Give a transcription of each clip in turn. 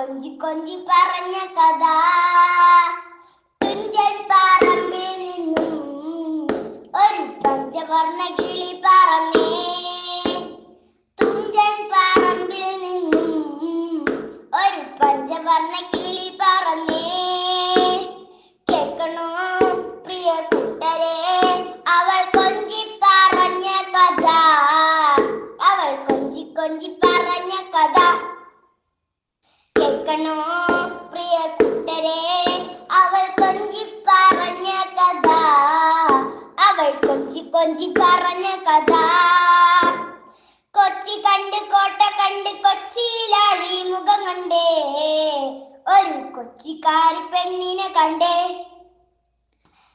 കൊഞ്ചി കൊഞ്ചി പറഞ്ഞ കഥ. കേൾക്കണോ? പ്രിയ കുട്ടരെ അവൾ കൊഞ്ചി പറഞ്ഞ കഥ. അവൾ കൊഞ്ചി കൊഞ്ചി പറഞ്ഞ കഥ. കൊച്ചി കണ്ട് കോട്ട കണ്ട് കൊച്ചിയിലാഴി മുഖം കണ്ടേ. ഒരു കൊച്ചിക്കാരി പെണ്ണിനെ കണ്ടേ.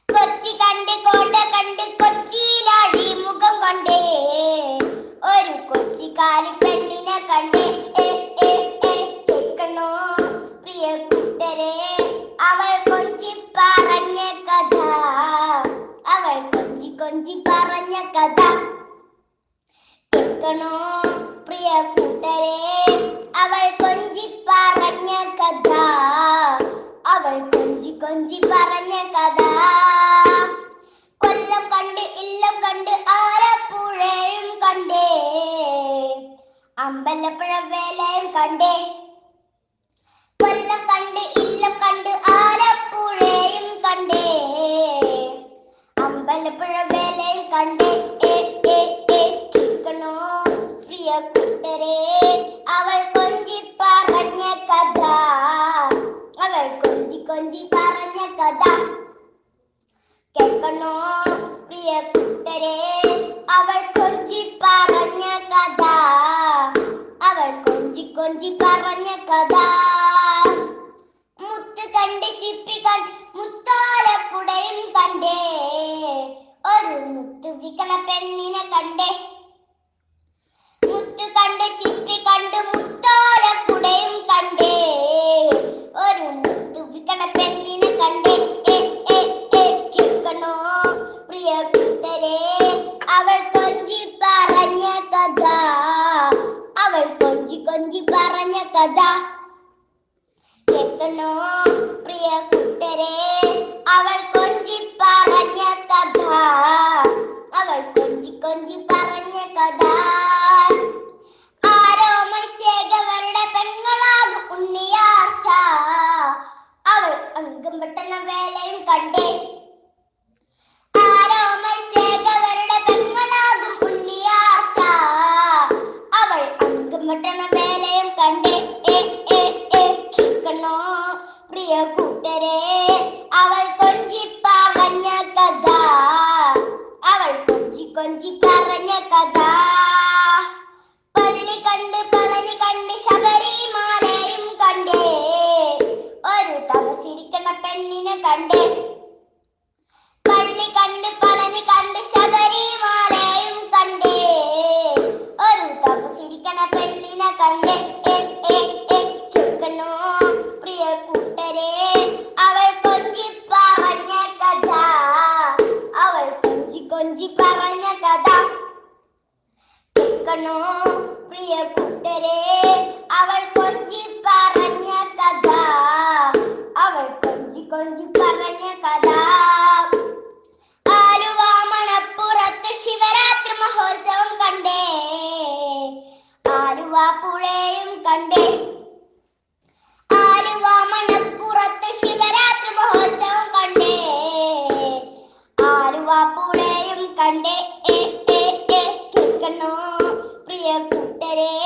കൊച്ചി കണ്ട് കോട്ട കേൾക്കണോ? പ്രിയ കൂട്ടരെ അവൾ കൊഞ്ചി പറഞ്ഞ കഥ. അവൾ കൊഞ്ചി കൊഞ്ചി പറഞ്ഞ കഥ. കൊല്ലം കണ്ട് ഇല്ലം കണ്ട് ആലപ്പുഴയും കണ്ടേ. അമ്പലപ്പുഴ വേലയും കണ്ടേ. കൊല്ലം കണ്ട് ഇല്ലം കണ്ട് ആലപ്പുഴയും കണ്ടേ. അമ്പലപ്പുഴ വേലയും കണ്ടേ. കൊഞ്ചി കൊഞ്ചി പറഞ്ഞ കഥ. കേൾക്കണോ പ്രിയ കുട്ടരെ അവൾ കൊഞ്ചി പറഞ്ഞ കഥ. അവൾ കൊഞ്ചി കൊഞ്ചി പറഞ്ഞ കഥ. മുത്ത് കണ്ട് ചിപ്പികൾ മുത്താലക്കുടയും കണ്ടേ. ഒരു മുത്ത് വിക്കണ പെണ്ണിനെ കണ്ടേ. കൊഞ്ചി പറഞ്ഞ കഥ. കേൾക്കണോ പ്രിയ കൂട്ടരെ പെണ്ണിനെ കണ്ടേ. പള്ളി കണ്ട് പളനി കണ്ട് ശബരിമാലയും കണ്ടേ. ഒരു തപസിരിക്കണ പെണ്ണിനെ കണ്ടേ. ഏ, ഏ, ഏ, കേൾക്കണോ പ്രിയ കൂട്ടരെ? അവൾ കൊഞ്ചി പറഞ്ഞ കഥ. അവൾ കൊഞ്ചി കൊഞ്ചി പറഞ്ഞ കഥ. കേൾക്കണോ പ്രിയ കൂട്ടരെ? അവൾ കൊഞ്ചി പറഞ്ഞ കഥ. അവൾ കൊഞ്ചി പറഞ്ഞ കഥ. ആലുവ മണപ്പുറത്ത് ശിവരാത്രി മഹോത്സവം കണ്ടേ. ആലുവ പുഴയും കണ്ടേ. ആലുവ മണപ്പുറത്ത് ശിവരാത്രി മഹോത്സവം കണ്ടേ. ആലുവ പുഴയും കണ്ടേ കേൾക്കണോ? പ്രിയ കൂട്ടരെ.